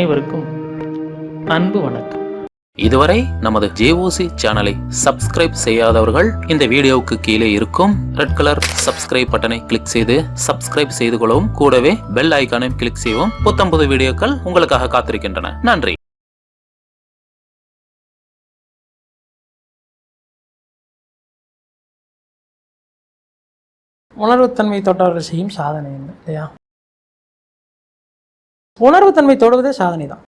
அனைவருக்கும் அன்பு வணக்கம். இதுவரை நமது ஜேஓசி சேனலை சப்ஸ்கிரைப் செய்யாதவர்கள் இந்த வீடியோவுக்கு கீழே இருக்கும் ரெட் கலர் சப்ஸ்கிரைப் பட்டனை கிளிக் செய்து சப்ஸ்கிரைப் செய்து கொள்ளவும் கூடவே பெல் ஐகானையும் கிளிக் செய்யவும் புத்தம்புது வீடியோக்கள் உங்களுக்காக காத்திருக்கின்றன. நன்றி. உணர்வுத்தன்மை தொட்டவர்கள் செய்யும் சாதனை என்ன இல்லையா? உணர்வுத்தன்மை தொடுவதே சாதனை தான்.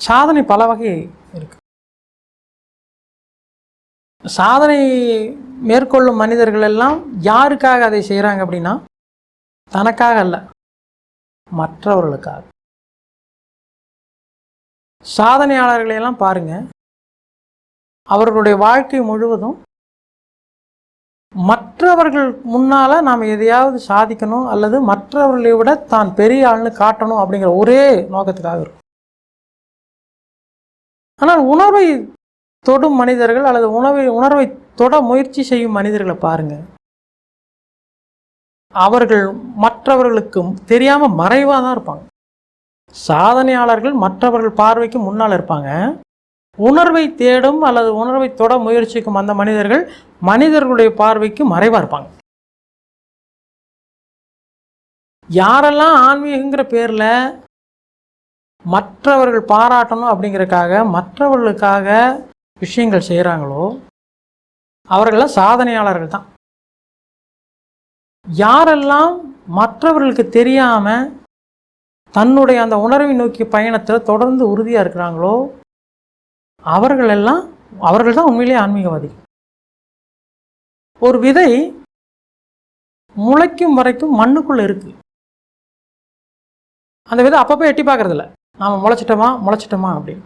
சாதனை பல வகை இருக்கு. சாதனை மேற்கொள்ளும் மனிதர்கள் எல்லாம் யாருக்காக அதை செய்கிறாங்க அப்படின்னா தனக்காக அல்ல மற்றவர்களுக்காக. சாதனையாளர்களை எல்லாம் பாருங்க அவர்களுடைய வாழ்க்கை முழுவதும் மற்றவர்கள் முன்னால நாம் எதையாவது சாதிக்கணும் அல்லது மற்றவர்களை விட தான் பெரிய ஆள்னு காட்டணும் அப்படிங்கிற ஒரே நோக்கத்துக்காக இருக்கும். ஆனால் உணர்வை தொடும் மனிதர்கள் அல்லது உணவை உணர்வை தொட முயற்சி செய்யும் மனிதர்களை பாருங்க. அவர்கள் மற்றவர்களுக்கு தெரியாம மறைவாக தான் இருப்பாங்க. சாதனையாளர்கள் மற்றவர்கள் பார்வைக்கு முன்னால் இருப்பாங்க. உணர்வை தேடும் அல்லது உணர்வை தொட முயற்சிக்கும் அந்த மனிதர்கள் மனிதர்களுடைய பார்வைக்கு மறைவாக இருப்பாங்க. யாரெல்லாம் ஆன்மீகங்கிற பேரில் மற்றவர்கள் பாராட்டணும் அப்படிங்கிறக்காக மற்றவர்களுக்காக விஷயங்கள் செய்கிறாங்களோ அவர்களெல்லாம் சாதனையாளர்கள் தான். யாரெல்லாம் மற்றவர்களுக்கு தெரியாமல் தன்னுடைய அந்த உணர்வை நோக்கி பயணத்தில் தொடர்ந்து உறுதியாக இருக்கிறாங்களோ அவர்களெல்லாம் அவர்கள் தான் உண்மையிலேயே ஆன்மீகவாதி ஒரு விதை முளைக்கும் வரைக்கும் மண்ணுக்குள்ளே இருக்குது அந்த விதை அப்பப்போ எட்டி பார்க்கறதில்ல. நாம முளைச்சிட்டோமா முளைச்சிட்டோமா அப்படின்னு.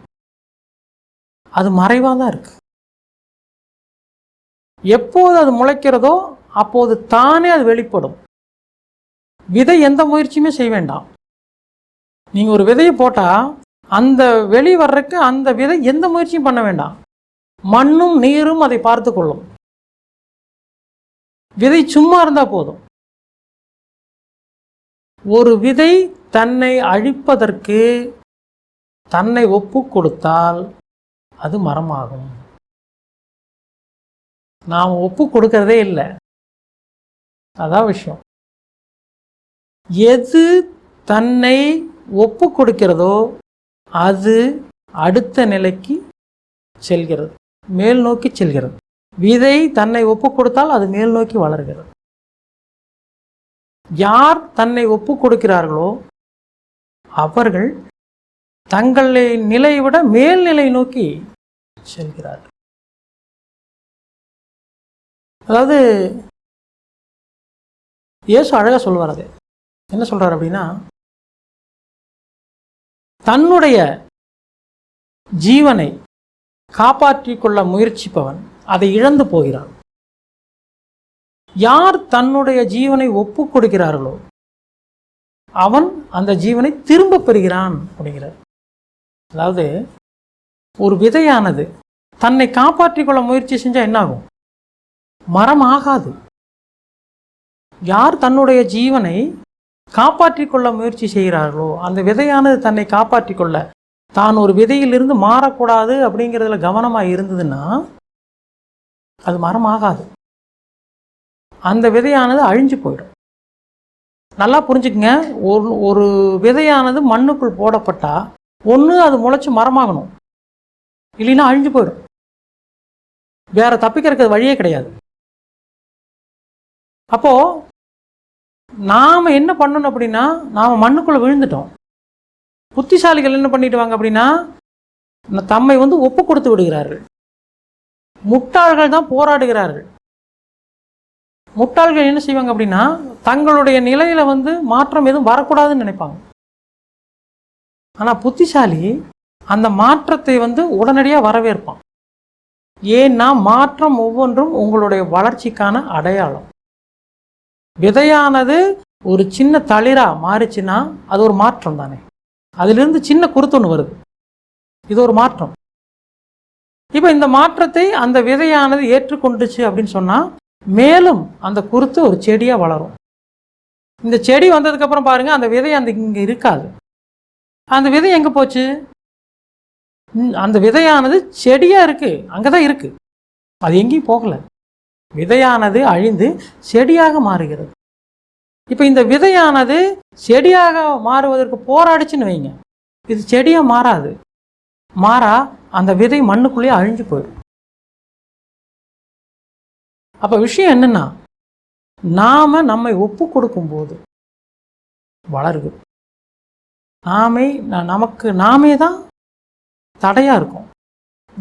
அது மறைவாக தான் இருக்கு. எப்போது அது முளைக்கிறதோ அப்போது தானே அது வெளிப்படும். விதை எந்த முயற்சியுமே செய்ய வேண்டாம். நீங்கள் ஒரு விதையை போட்டால் அந்த வெளி வர்றதுக்கு அந்த விதை எந்த முயற்சியும் பண்ண வேண்டாம். மண்ணும் நீரும் அதை பார்த்து கொள்ளும். விதை சும்மா இருந்தால் போதும். ஒரு விதை தன்னை அழிப்பதற்கு தன்னை ஒப்பு கொடுத்தால் அது மரமாகும். நாம் ஒப்பு கொடுக்கறதே இல்லை. அதான் விஷயம். எது தன்னை ஒப்பு கொடுக்கிறதோ அது அடுத்த நிலைக்கு செல்கிறது. மேல் நோக்கி செல்கிறது. விதை தன்னை ஒப்பு கொடுத்தால் அது மேல் நோக்கி வளர்கிறது. யார் தன்னை ஒப்பு கொடுக்கிறார்களோ அவர்கள் தங்களை நிலையை விட மேல்நிலை நோக்கி செல்கிறார்கள். அதாவது இயேசு அழகாக சொல்வார் அது. என்ன சொல்றார் அப்படின்னா தன்னுடைய ஜீவனை காப்பாற்றிக் கொள்ள முயற்சிப்பவன் அதை இழந்து போகிறான். யார் தன்னுடைய ஜீவனை ஒப்பு கொடுக்கிறார்களோ அவன் அந்த ஜீவனை திரும்ப பெறுகிறான் அப்படிங்கிறார். அதாவது ஒரு விதையானது தன்னை காப்பாற்றிக் கொள்ள முயற்சி செஞ்சால் என்ன ஆகும் மரம் ஆகாது. யார் தன்னுடைய ஜீவனை காப்பாற்றிக் கொள்ள முயற்சி செய்கிறார்களோ அந்த விதையானது தன்னை காப்பாற்றிக் கொள்ள தான் ஒரு விதையிலிருந்து மாறக்கூடாது அப்படிங்கிறதுல கவனமாக இருந்ததுன்னா அது மரம் ஆகாது அந்த விதையானது அழிஞ்சு போயிடும். நல்லா புரிஞ்சுக்கங்க. ஒரு ஒரு விதையானது மண்ணுக்குள் போடப்பட்டா ஒன்று அது முளைச்சி மரமாகணும். இல்லைன்னா அழிஞ்சு போயிடும். வேற தப்பிக்கிறதுக்கு வழியே கிடையாது. அப்போ நாம என்ன பண்ணணும் அப்படின்னா நாம மண்ணுக்குள்ளே விழுந்துட்டோம். புத்திசாலிகள் என்ன பண்ணிடுவாங்க அப்படின்னா தம்மை வந்து ஒப்பு கொடுத்து விடுகிறார்கள். முட்டாள்கள் தான் போராடுகிறார்கள். முட்டாள்கள் என்ன செய்வாங்க அப்படின்னா தங்களுடைய நிலையில வந்து மாற்றம் எதுவும் வரக்கூடாதுன்னு நினைப்பாங்க. ஆனா புத்திசாலி அந்த மாற்றத்தை வந்து உடனடியாக வரவேற்பான். ஏன்னா மாற்றம் ஒவ்வொன்றும் உங்களுடைய வளர்ச்சிக்கான அடையாளம். விதையானது ஒரு சின்ன தளிரா மாறிச்சுன்னா அது ஒரு மாற்றம் தானே. அதிலிருந்து சின்ன குருத்தொன்று வருது. இது ஒரு மாற்றம். இப்போ இந்த மாற்றத்தை அந்த விதையானது ஏற்றுக்கொண்டுச்சு அப்படின்னு சொன்னால் மேலும் அந்த குருத்து ஒரு செடியாக வளரும். இந்த செடி வந்ததுக்கப்புறம் பாருங்கள் அந்த விதை அந்த இங்கே இருக்காது. அந்த விதை எங்கே போச்சு? அந்த விதையானது செடியாக இருக்குது அங்கே தான் இருக்குது அது எங்கேயும் போகலை. விதையானது அழிந்து செடியாக மாறுகிறது. இப்போ இந்த விதையானது செடியாக மாறுவதற்கு போராடிச்சுன்னு வைங்க. இது செடியாக மாறாது. மாறா அந்த விதை மண்ணுக்குள்ளேயே அழிஞ்சு போயிடும். அப்போ விஷயம் என்னென்னா நாம நம்மை ஒப்பு கொடுக்கும்போது வளருது. நாமே ந- நமக்கு நாமே தான் தடையாக இருக்கும்.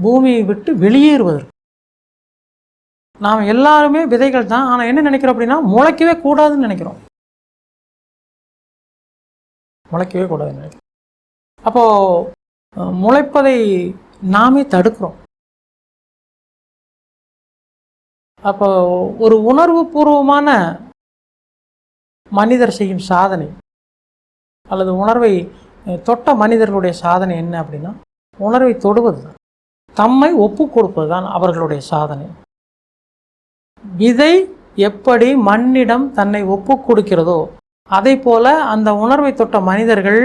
பூமியை விட்டு வெளியேறுவதற்கு. நாம் எல்லாருமே விதைகள் தான். ஆனால் என்ன நினைக்கிறோம் அப்படின்னா முளைக்கவே கூடாதுன்னு நினைக்கிறோம். முளைக்கவே கூடாதுன்னு நினைக்கிறோம். அப்போது முளைப்பதை நாமே தடுக்கிறோம். அப்போ ஒரு உணர்வு பூர்வமான மனிதர் செய்யும் சாதனை அல்லது உணர்வை தொட்ட மனிதர்களுடைய சாதனை என்ன அப்படின்னா உணர்வை தொடுவது தான் தம்மை ஒப்பு கொடுப்பது தான் அவர்களுடைய சாதனை. விதை எப்படி மண்ணிடம் தன்னை ஒப்பு கொடுக்கிறதோ அதை போல அந்த உணர்வை தொட்ட மனிதர்கள்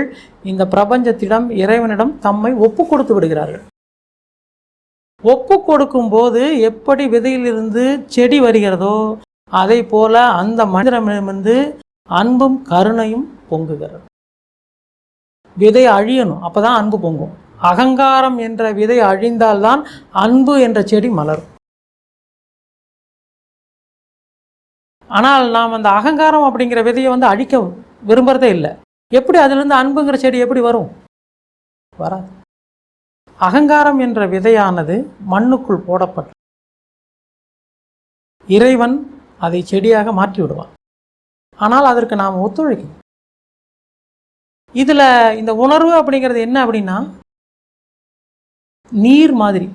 இந்த பிரபஞ்சத்திடம் இறைவனிடம் தம்மை ஒப்பு கொடுத்து விடுகிறார்கள். ஒப்பு கொடுக்கும்போது எப்படி விதையிலிருந்து செடி வருகிறதோ அதை போல அந்த மனிதனிடமிருந்து அன்பும் கருணையும் பொங்குகிறது. விதை அழியணும் அப்பதான் அன்பு பொங்கும். அகங்காரம் என்ற விதை அழிந்தால்தான் அன்பு என்ற செடி மலரும். ஆனால் நாம் அந்த அகங்காரம் அப்படிங்கிற விதையை வந்து அழிக்க விரும்புறதே இல்லை. எப்படி அதுலேருந்து அன்புங்கிற செடி எப்படி வரும்? வராது. அகங்காரம் என்ற விதையானது மண்ணுக்குள் போடப்பட்டு இறைவன் அதை செடியாக மாற்றி விடுவான் ஆனால் அதற்கு நாம் ஒத்துழைக்கணும் இதில் இந்த உணர்வு அப்படிங்கிறது என்ன அப்படின்னா நீர் மாதிரி.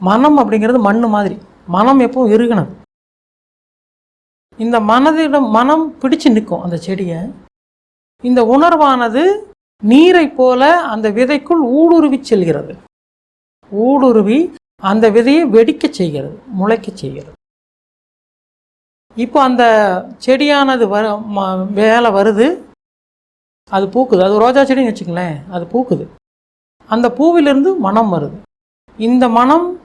மனம் அப்படிங்கிறது மண்ணு மாதிரி. மனம் எப்பவும் இறுகினது இந்த மனதிடம் மனம் பிடிச்சு நிற்கும் அந்த செடியை. இந்த உணர்வானது நீரை போல அந்த விதைக்குள் ஊடுருவி செல்கிறது. ஊடுருவி அந்த விதையை வெடிக்கச் செய்கிறது முளைக்கச் செய்கிறது. இப்போ அந்த செடியானது வர ம- மேலே வருது. அது பூக்குது. அது ரோஜா செடின்னு வச்சுங்களேன் அது பூக்குது. அந்த பூவிலிருந்து மனம் வருது. இந்த மனம்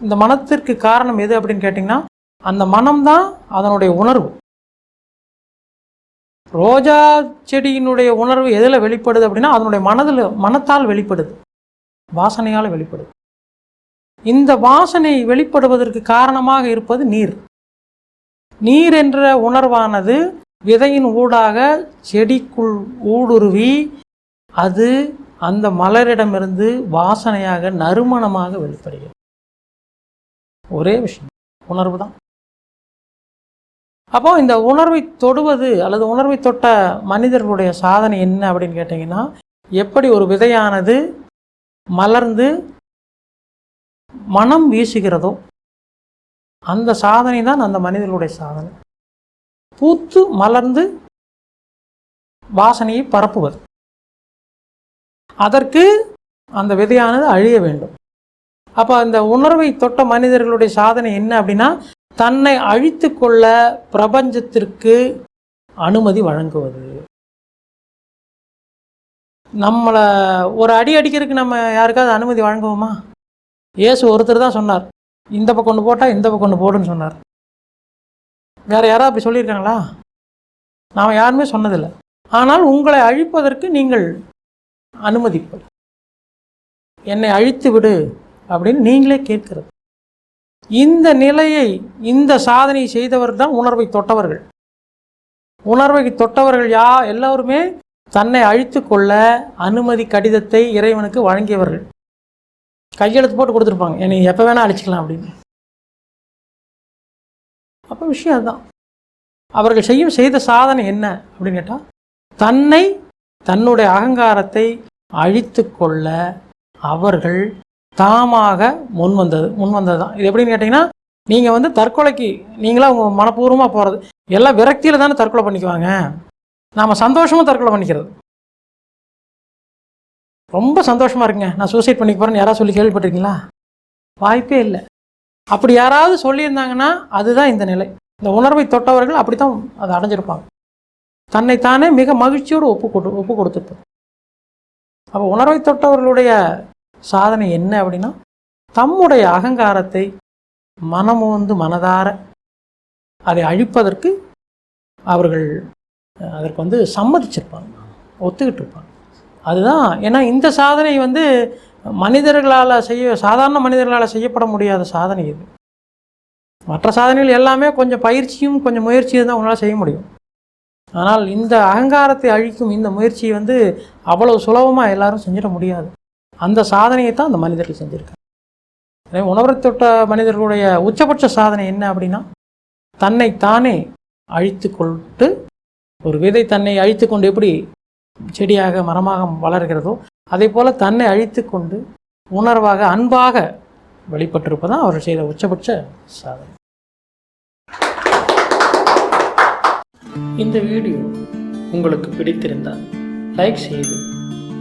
இந்த மனத்திற்கு காரணம் எது அப்படின்னு கேட்டிங்கன்னா அந்த மனம்தான் அதனுடைய உணர்வு. ரோஜா செடியினுடைய உணர்வு எதில் வெளிப்படுது அப்படின்னா அதனுடைய மனதில் மனத்தால் வெளிப்படுது. வாசனையால் வெளிப்படுது. இந்த வாசனை வெளிப்படுவதற்கு காரணமாக இருப்பது நீர். நீர் என்ற உணர்வானது விதையின் ஊடாக செடிக்குள் ஊடுருவி அது அந்த மலரிடமிருந்து வாசனையாக நறுமணமாக வெளிப்படுகிறது. ஒரே விஷயம் உணர்வு தான். அப்போ இந்த உணர்வை தொடுவது அல்லது உணர்வை தொட்ட மனிதர்களுடைய சாதனை என்ன அப்படின்னு கேட்டிங்கன்னா எப்படி ஒரு விதையானது மலர்ந்து மனம் வீசுகிறதோ அந்த சாதனை தான் அந்த மனிதர்களுடைய சாதனை. பூத்து மலர்ந்து வாசனையை பரப்புவது. அதற்கு அந்த விதையானது அழிய வேண்டும். அப்போ அந்த உணர்வை தொட்ட மனிதர்களுடைய சாதனை என்ன அப்படின்னா தன்னை அழித்து கொள்ள பிரபஞ்சத்திற்கு அனுமதி வழங்குவது. நம்மளை ஒரு அடி அடிக்கிறதுக்கு நம்ம யாருக்காவது அனுமதி வழங்குவோமா? இயேசு ஒருத்தர் தான் சொன்னார். இந்த பக்கம் ஒன்று போட்டால் இந்த பக்கம் ஒன்று போடுன்னு சொன்னார். வேறு யாராவது அப்படி சொல்லியிருக்காங்களா? நாம் யாருமே சொன்னதில்லை. ஆனால் உங்களை அழிப்பதற்கு நீங்கள் அனுமதிப்பது. என்னை அழித்து விடு அப்படின்னு நீங்களே கேட்கிறது. இந்த நிலையை இந்த சாதனை செய்தவர் தான் உணர்வை தொட்டவர்கள். உணர்வை தொட்டவர்கள் யா எல்லோருமே தன்னை அழித்து கொள்ள அனுமதி கடிதத்தை இறைவனுக்கு வழங்கியவர்கள். கையெழுத்து போட்டு கொடுத்துருப்பாங்க. என்னை எப்போ வேணால் அழிச்சிக்கலாம் அப்படின்னு. அப்போ விஷயம் அதுதான். அவர்கள் செய்யும் செய்த சாதனை என்ன அப்படின்னு கேட்டால் தன்னை தன்னுடைய அகங்காரத்தை அழித்து கொள்ள அவர்கள் தாமாக முன் வந்தது முன் வந்தது தான் இது எப்படின்னு கேட்டிங்கன்னா நீங்கள் வந்து தற்கொலைக்கு நீங்களா உங்கள் மனப்பூர்வமாக போகிறது எல்லாம் விரக்தியில் தானே தற்கொலை பண்ணிக்குவாங்க. நாம் சந்தோஷமாக தற்கொலை பண்ணிக்கிறது. ரொம்ப சந்தோஷமாக இருக்குங்க. நான் சூசைட் பண்ணிக்க போகிறேன்னு யாராவது சொல்லி கேள்விப்பட்டிருக்கீங்களா? வாய்ப்பே இல்லை. அப்படி யாராவது சொல்லியிருந்தாங்கன்னா அதுதான் இந்த நிலை. இந்த உணர்வை தொட்டவர்கள் அப்படி தான் அதை அடைஞ்சிருப்பாங்க. தன்னைத்தானே மிக மகிழ்ச்சியோடு ஒப்பு கொடு ஒப்பு கொடுத்துருப்பாங்க அப்போ உணர்வை தொட்டவர்களுடைய சாதனை என்ன அப்படின்னா தம்முடைய அகங்காரத்தை மனமோந்து மனதார அதை அழிப்பதற்கு அவர்கள் அதற்கு வந்து சம்மதிச்சிருப்பாங்க ஒத்துக்கிட்டு இருப்பாங்க அதுதான் ஏன்னா இந்த சாதனை வந்து மனிதர்களால் செய்ய சாதாரண மனிதர்களால் செய்யப்பட முடியாத சாதனை இது. மற்ற சாதனைகள் எல்லாமே கொஞ்சம் பயிற்சியும் கொஞ்சம் முயற்சியும் தான் உங்களால் செய்ய முடியும். ஆனால் இந்த அகங்காரத்தை அழிக்கும் இந்த முயற்சியை வந்து அவ்வளவு சுலபமாக எல்லாரும் செஞ்சிட முடியாது. அந்த சாதனையை தான் அந்த மனிதர்கள் செஞ்சுருக்காங்க. எனவே உணர்வை தொட்ட மனிதர்களுடைய உச்சபட்ச சாதனை என்ன அப்படின்னா தன்னை தானே அழித்து கொண்டு ஒரு விதை தன்னை அழித்து கொண்டு எப்படி செடியாக மரமாக வளர்கிறதோ அதே போல தன்னை அழித்து கொண்டு உணர்வாக அன்பாக வெளிப்பட்டிருப்பதான் அவர் செய்த உச்சபட்ச சாதனை. இந்த வீடியோ உங்களுக்கு பிடித்திருந்தால் லைக் செய்து